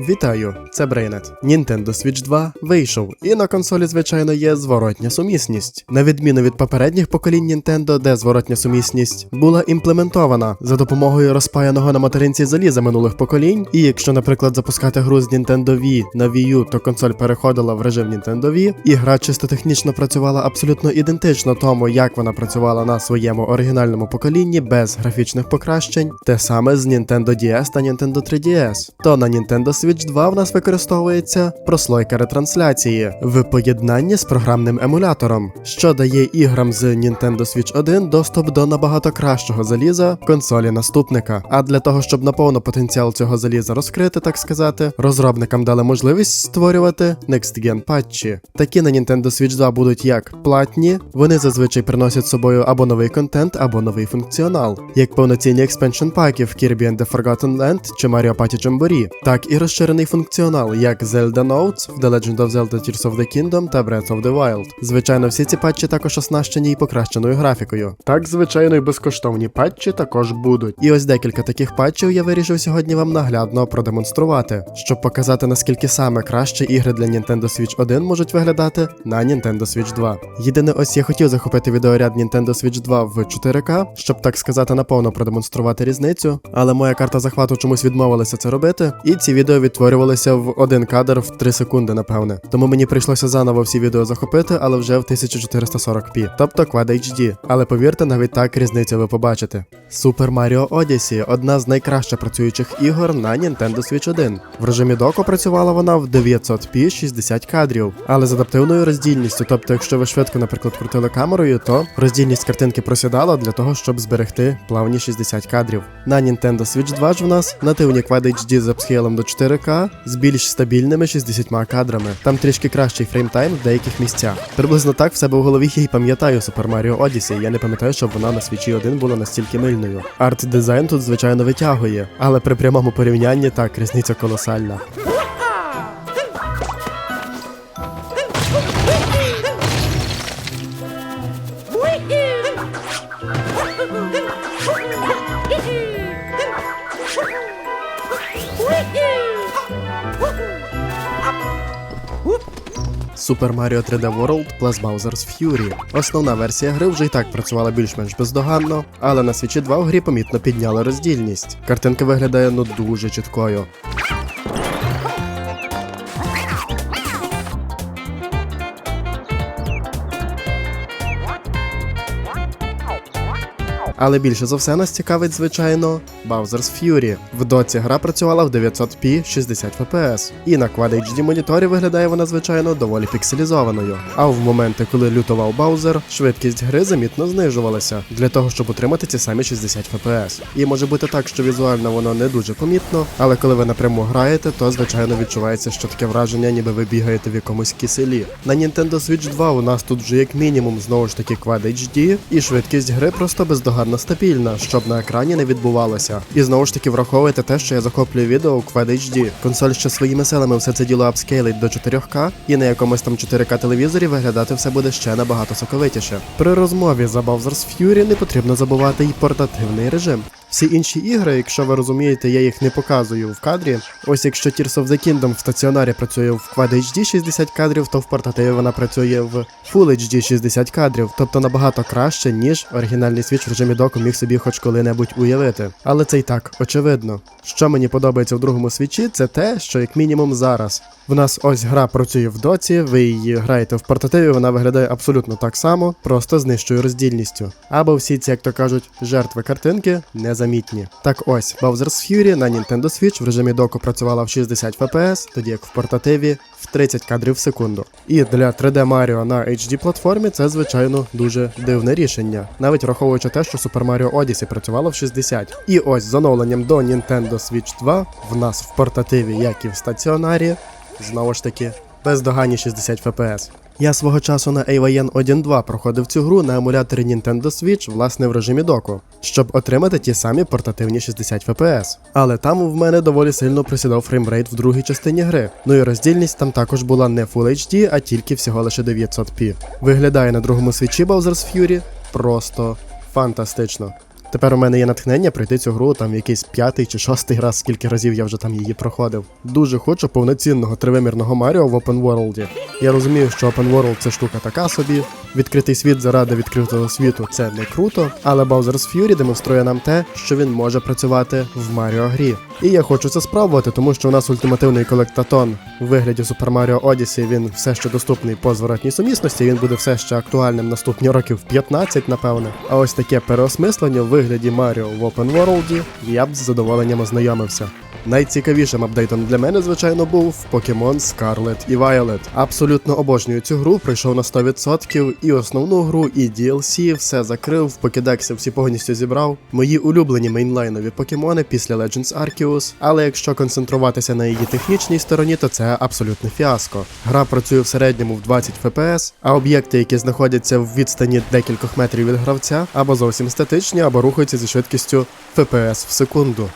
Вітаю, це Брейнет. Nintendo Switch 2 вийшов, і на консолі, звичайно, є зворотня сумісність. На відміну від попередніх поколінь Nintendo, де зворотня сумісність була імплементована за допомогою розпаяного на материнці заліза минулих поколінь. І якщо, наприклад, запускати гру з Nintendo Wii на Wii U, то консоль переходила в режим Nintendo Wii, і гра чисто технічно працювала абсолютно ідентично тому, як вона працювала на своєму оригінальному поколінні без графічних покращень, те саме з Nintendo DS та Nintendo 3DS. То на Nintendo Switch 2 в нас використовується прослойка ретрансляції в поєднанні з програмним емулятором, що дає іграм з Nintendo Switch 1 доступ до набагато кращого заліза консолі наступника. А для того, щоб наповно потенціал цього заліза розкрити, так сказати, розробникам дали можливість створювати Next Gen патчі. Такі на Nintendo Switch 2 будуть як платні, вони зазвичай приносять з собою або новий контент, або новий функціонал, як повноцінні експеншн паки в Kirby and the Forgotten Land чи Mario Party Jamboree, так і розширений функціонал, як Zelda Notes The Legend of Zelda Tears of the Kingdom та Breath of the Wild. Звичайно, всі ці патчі також оснащені і покращеною графікою. Так, звичайно, і безкоштовні патчі також будуть. І ось декілька таких патчів я вирішив сьогодні вам наглядно продемонструвати, щоб показати наскільки саме краще ігри для Nintendo Switch 1 можуть виглядати на Nintendo Switch 2. Єдине, ось я хотів захопити відеоряд Nintendo Switch 2 в 4К, щоб так сказати наповно продемонструвати різницю, але моя карта захвату чомусь відмовилася це робити, і ці відео відтворювалися в один кадр в 3 секунди, напевне. Тому мені прийшлося заново всі відео захопити, але вже в 1440p, тобто Quad HD. Але повірте, навіть так різницю ви побачите. Super Mario Odyssey – одна з найкраще працюючих ігор на Nintendo Switch 1. В режимі доку працювала вона в 900p 60 кадрів, але з адаптивною роздільністю, тобто, якщо ви швидко, наприклад, крутили камерою, то роздільність картинки просідала для того, щоб зберегти плавні 60 кадрів. На Nintendo Switch 2 ж в нас нативні Quad HD з апсхейлом до 4К з більш стабільними 60 кадрами. Там трішки кращий фреймтайм в деяких місцях. Приблизно так в себе в голові я й пам'ятаю Super Mario Odyssey. Я не пам'ятаю, щоб вона на свічі 1 була настільки мильною. Арт дизайн тут, звичайно, витягує, але при прямому порівнянні так різниця колосальна. Super Mario 3D World plus Bowser's Fury. Основна версія гри вже й так працювала більш-менш бездоганно, але на свічі 2 в грі помітно підняли роздільність. Картинка виглядає ну дуже чіткою. Але більше за все нас цікавить, звичайно, Bowser's Fury. В доці гра працювала в 900p 60 fps, і на Quad HD моніторі виглядає вона, звичайно, доволі пікселізованою. А в моменти, коли лютував Баузер, швидкість гри замітно знижувалася для того, щоб отримати ці самі 60 fps. І може бути так, що візуально воно не дуже помітно, але коли ви напряму граєте, то звичайно відчувається, що таке враження, ніби ви бігаєте в якомусь киселі. На Nintendo Switch 2 у нас тут вже як мінімум знову ж таки Quad HD, і швидкість гри просто бездоганно стабільна, щоб на екрані не відбувалося. І знову ж таки враховуйте те, що я захоплюю відео у Quad HD. Консоль ще своїми силами все це діло апскейлить до 4К, і на якомусь там 4К телевізорі виглядати все буде ще набагато соковитіше. При розмові за Bowser's Fury не потрібно забувати й портативний режим. Всі інші ігри, якщо ви розумієте, я їх не показую в кадрі. Ось якщо Tears of the Kingdom в стаціонарі працює в Quad HD 60 кадрів, то в портативі вона працює в Full HD 60 кадрів, тобто набагато краще, ніж оригінальний свіч в режимі доку міг собі хоч коли-небудь уявити. Але це й так, очевидно. Що мені подобається в другому свічі, це те, що як мінімум зараз. В нас ось гра працює в доці, ви її граєте в портативі, вона виглядає абсолютно так само, просто з нижчою роздільністю. Або всі ці, як то кажуть, жертви картинки незамітні. Так ось, Bowser's Fury на Nintendo Switch в режимі доку працювала в 60 FPS, тоді як в портативі в 30 кадрів в секунду. І для 3D Mario на HD платформі це, звичайно, дуже дивне рішення, навіть враховуючи те, що Super Mario Odyssey працювала в 60. І ось з оновленням до Nintendo Switch 2 в нас в портативі, як і в стаціонарі, знову ж таки, бездоганні 60 FPS. Я свого часу на AVN 1.2 проходив цю гру на емуляторі Nintendo Switch, власне, в режимі доку, щоб отримати ті самі портативні 60 FPS. Але там в мене доволі сильно просідав фреймрейт в другій частині гри. Ну і роздільність там також була не Full HD, а тільки всього лише 900p. Виглядає на другому свічі Bowser's Fury просто фантастично. Тепер у мене є натхнення пройти цю гру там якийсь п'ятий чи шостий раз, скільки разів я вже там її проходив. Дуже хочу повноцінного тривимірного Маріо в Open World. Я розумію, що Open World це штука така собі. Відкритий світ заради відкритого світу це не круто, але Bowser's Fury демонструє нам те, що він може працювати в Маріо грі. І я хочу це спробувати, тому що у нас ультимативний колектатон у вигляді Super Mario Odyssey, він все ще доступний по зворотній сумісності, він буде все ще актуальним наступні років 15, напевне. А ось таке переосмислення в вигляді Маріо в Open World я б з задоволенням ознайомився. Найцікавішим апдейтом для мене, звичайно, був Pokemon Scarlet і Violet. Абсолютно обожнюю цю гру, пройшов на 100%, і основну гру, і DLC, все закрив, в покедексі всі повністю зібрав. Мої улюблені мейнлайнові покемони після Legends Arceus, але якщо концентруватися на її технічній стороні, то це абсолютне фіаско. Гра працює в середньому в 20 FPS, а об'єкти, які знаходяться в відстані декількох метрів від гравця, або зовсім статичні, або рухаються зі швидкістю FPS в секунду.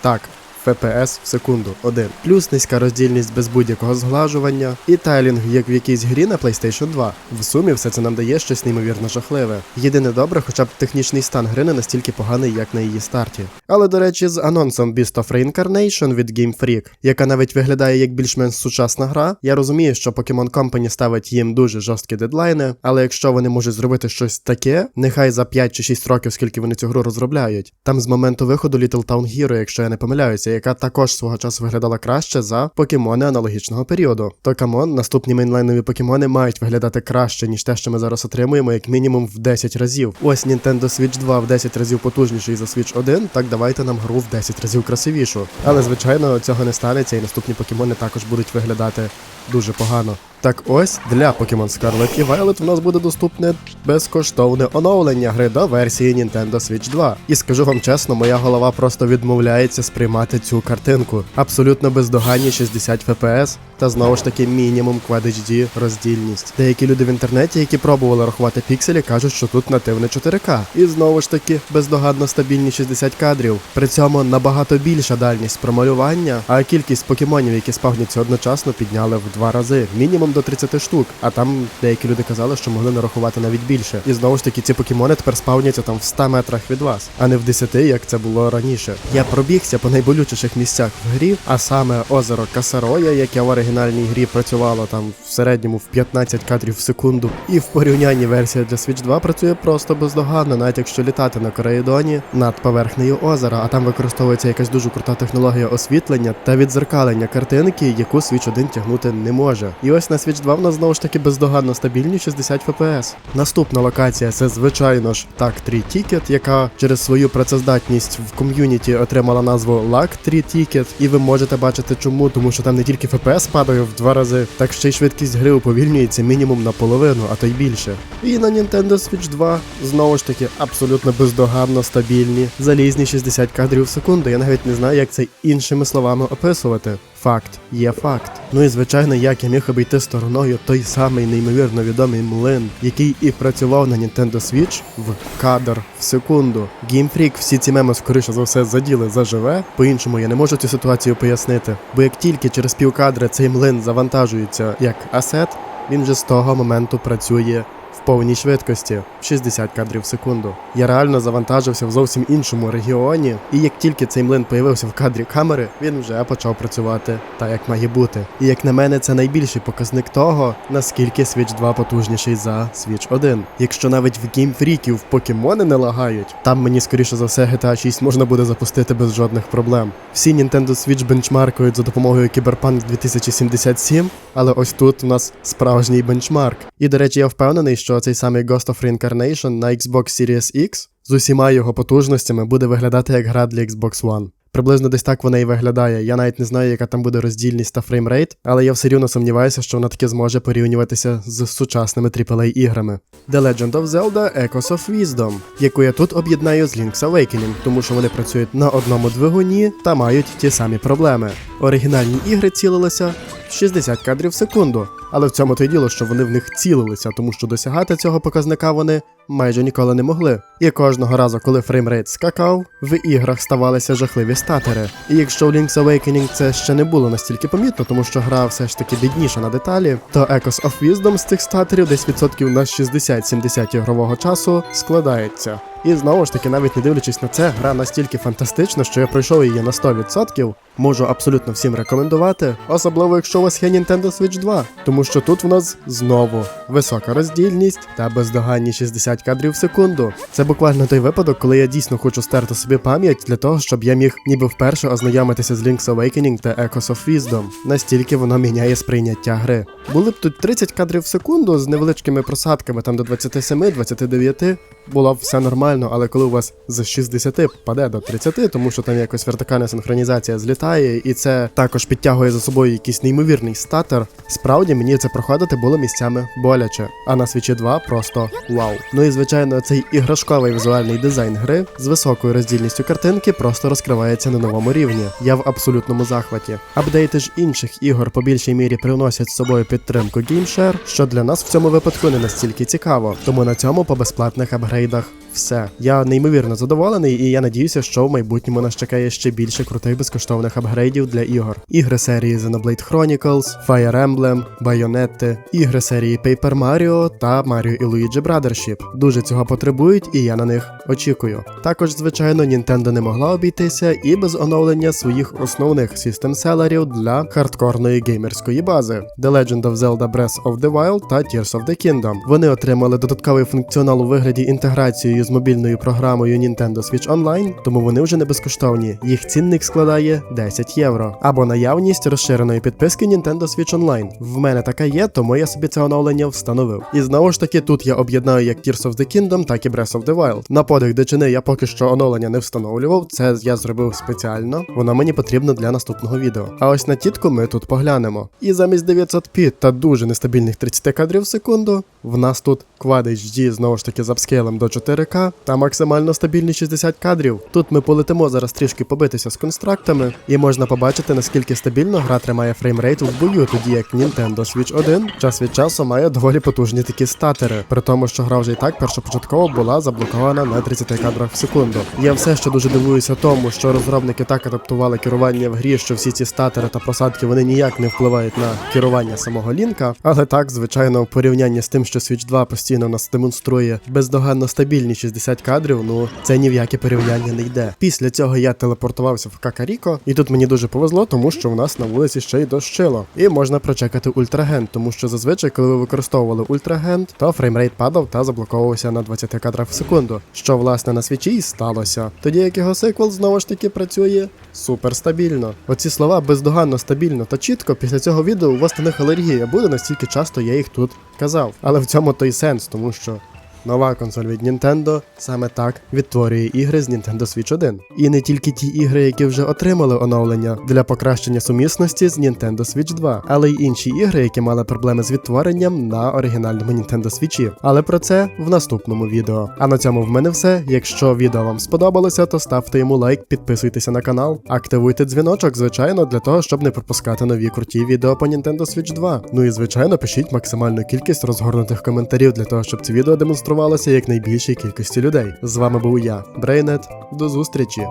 Так, FPS в секунду 1. Плюс низька роздільність без будь-якого зглажування, і тайлінг, як в якійсь грі на PlayStation 2. В сумі все це нам дає щось неймовірно жахливе. Єдине добре, хоча б технічний стан гри не настільки поганий, як на її старті. Але до речі, з анонсом Beast of Reincarnation від Game Freak, яка навіть виглядає як більш-менш сучасна гра, я розумію, що Pokemon Company ставить їм дуже жорсткі дедлайни, але якщо вони можуть зробити щось таке, нехай за 5 чи 6 років, скільки вони цю гру розробляють. Там з моменту виходу Little Town Hero, якщо я не помиляюся, яка також свого часу виглядала краще за покемони аналогічного періоду. То камон, наступні мейнлайнові покемони мають виглядати краще, ніж те, що ми зараз отримуємо, як мінімум в 10 разів. Ось Nintendo Switch 2 в 10 разів потужніший за Switch 1, так давайте нам гру в 10 разів красивішу. Але звичайно цього не станеться, і наступні покемони також будуть виглядати дуже погано. Так ось для Pokemon Scarlet і Violet в нас буде доступне безкоштовне оновлення гри до версії Nintendo Switch 2. І скажу вам чесно, моя голова просто відмовляється сприймати цю картинку. Абсолютно бездоганні 60 FPS та знову ж таки мінімум Quad HD роздільність. Деякі люди в інтернеті, які пробували рахувати пікселі, кажуть, що тут нативне 4К. І знову ж таки бездоганно стабільні 60 кадрів. При цьому набагато більша дальність промалювання, а кількість покемонів, які спавняться одночасно, підняли в два рази, мінімум до 30 штук. А там деякі люди казали, що могли нарахувати навіть більше. І знову ж таки, ці покемони тепер спавняться там в 100 метрах від вас, а не в 10, як це було раніше. Я пробігся по найболючіших місцях в грі, а саме озеро Касароя, яке в оригінальній грі працювало там в середньому в 15 кадрів в секунду. І в порівнянні версія для Switch 2 працює просто бездоганно, навіть якщо літати на Кореїдоні над поверхнею озера, а там використовується якась дуже крута технологія освітлення та відзеркалення картинки, яку Switch 1 тягнути не може. І ось на Switch 2 в нас знову ж таки бездоганно стабільні 60 FPS. Наступна локація це звичайно ж так 3 Ticket, яка через свою працездатність в ком'юніті отримала назву Luck 3 Ticket, і ви можете бачити чому, тому що там не тільки FPS падає в два рази, так ще й швидкість гри уповільнюється мінімум наполовину, а то й більше. І на Nintendo Switch 2 знову ж таки абсолютно бездоганно стабільні, залізні 60 кадрів в секунду. Я навіть не знаю, як це іншими словами описувати. Факт є факт. Ну і звичайно, як я міг обійти стороною той самий неймовірно відомий млин, який і працював на Nintendo Switch в кадр в секунду. Freak всі ці меми скоріше за все заділи заживе. По-іншому я не можу цю ситуацію пояснити. Бо як тільки через півкадра цей млин завантажується як асет, він вже з того моменту працює повній швидкості 60 кадрів в секунду. Я реально завантажився в зовсім іншому регіоні, і як тільки цей млин появився в кадрі камери, він вже почав працювати так, як має бути. І як на мене, це найбільший показник того, наскільки Switch 2 потужніший за Switch 1. Якщо навіть в Freakів покемони не лагають, там мені скоріше за все GTA 6 можна буде запустити без жодних проблем. Всі Nintendo Switch бенчмаркують за допомогою Cyberpunk 2077, але ось тут у нас справжній бенчмарк. І до речі, я впевнений, що цей самий Ghost of Reincarnation на Xbox Series X з усіма його потужностями буде виглядати як гра для Xbox One. Приблизно десь так вона і виглядає. Я навіть не знаю, яка там буде роздільність та фреймрейт, але я все рівно сумніваюся, що вона таки зможе порівнюватися з сучасними AAA іграми. The Legend of Zelda Echoes of Wisdom, яку я тут об'єднаю з Link's Awakening, тому що вони працюють на одному двигуні та мають ті самі проблеми. Оригінальні ігри цілилися в 60 кадрів в секунду, але в цьому й діло, що вони в них цілилися, тому що досягати цього показника вони майже ніколи не могли. І кожного разу, коли фреймрейт скакав, в іграх ставалися жахливі статери. І якщо у Link's Awakening це ще не було настільки помітно, тому що гра все ж таки бідніша на деталі, то Echoes of Wisdom з цих статерів десь відсотків на 60-70 ігрового часу складається. І знову ж таки, навіть не дивлячись на це, гра настільки фантастична, що я пройшов її на 100%, можу абсолютно всім рекомендувати, особливо якщо у вас є Nintendo Switch 2, тому що тут в нас знову висока роздільність та бездоганні 60 кадрів в секунду. Це буквально той випадок, коли я дійсно хочу стерти собі пам'ять для того, щоб я міг ніби вперше ознайомитися з Link's Awakening та Echoes of Wisdom. Настільки воно міняє сприйняття гри. Були б тут 30 кадрів в секунду з невеличкими просадками там до 27-29, було б все нормально, але коли у вас з 60 паде до 30, тому що там якось вертикальна синхронізація злітає, і це також підтягує за собою якийсь неймовірний статер. Справді мені це проходити було місцями боляче. А на свічі 2 просто вау. Ну і звичайно, цей іграшковий візуальний дизайн гри з високою роздільністю картинки просто розкривається на новому рівні. Я в абсолютному захваті. Апдейти ж інших ігор по більшій мірі приносять з собою підтримку GameShare, що для нас в цьому випадку не настільки цікаво. Тому на цьому по безплатних апгрейдах все. Я неймовірно задоволений, і я надіюся, що в майбутньому нас чекає ще більше крутих безкоштовних апгрейдів для ігор. Ігри серії Xenoblade Chronicles, Fire Emblem, Bayonetta, ігри серії Paper Mario та Mario і Luigi Brothership. Дуже цього потребують, і я на них очікую. Також, звичайно, Nintendo не могла обійтися і без оновлення своїх основних систем-селерів для хардкорної геймерської бази The Legend of Zelda Breath of the Wild та Tears of the Kingdom. Вони отримали додатковий функціонал у вигляді інтеграції з мобільною програмою Nintendo Switch Online, тому вони вже не безкоштовні. Їх цінник складає 10 євро. Або наявність розширеної підписки Nintendo Switch Online. В мене така є, тому я собі це оновлення встановив. І знову ж таки, тут я об'єднаю як Tears of the Kingdom, так і Breath of the Wild. На подих дичини я поки що оновлення не встановлював, це я зробив спеціально. Воно мені потрібно для наступного відео. А ось на тітку ми тут поглянемо. І замість 900p та дуже нестабільних 30 кадрів в секунду, в нас тут Quad HD знову ж таки з апскейлем до 4К та максимально стабільні 60 кадрів. Тут ми полетимо зараз трішки побитися з констрактами, і можна побачити, наскільки стабільно гра тримає фреймрейт в бою, тоді як Nintendo Switch 1 час від часу має доволі потужні такі статери, при тому, що гра вже і так першопочатково була заблокована на 30 кадрах в секунду. Я все ще дуже дивуюся тому, що розробники так адаптували керування в грі, що всі ці статери та просадки вони ніяк не впливають на керування самого лінка. Але так, звичайно, в порівнянні з тим, що Switch 2 постійно нас демонструє бездоганно стабільні 60 кадрів, ну це ні в яке порівняння не йде. Після цього я телепортувався в Какаріко, і тут мені дуже повезло, тому що в нас на вулиці ще й дощило. І можна прочекати ультрагент, тому що зазвичай, коли ви використовували ультрагент, то фреймрейт падав та заблоковувався на 20 кадрах в секунду. Що власне на свічі і сталося. Тоді як його сиквел знову ж таки працює супер стабільно. Оці слова бездоганно стабільно та чітко після цього відео у вас на них алергія буде настільки часто я їх тут казав. Але в цьому той сенс, тому що Нова консоль від Nintendo саме так відтворює ігри з Nintendo Switch 1. І не тільки ті ігри, які вже отримали оновлення для покращення сумісності з Nintendo Switch 2, але й інші ігри, які мали проблеми з відтворенням на оригінальному Nintendo Switch. Але про це в наступному відео. А на цьому в мене все. Якщо відео вам сподобалося, то ставте йому лайк, підписуйтеся на канал, активуйте дзвіночок, звичайно, для того, щоб не пропускати нові круті відео по Nintendo Switch 2. Ну і звичайно, пишіть максимальну кількість розгорнутих коментарів для того, щоб це відео демонструвалося як найбільшій кількості людей. З вами був я, Брейнет. До зустрічі!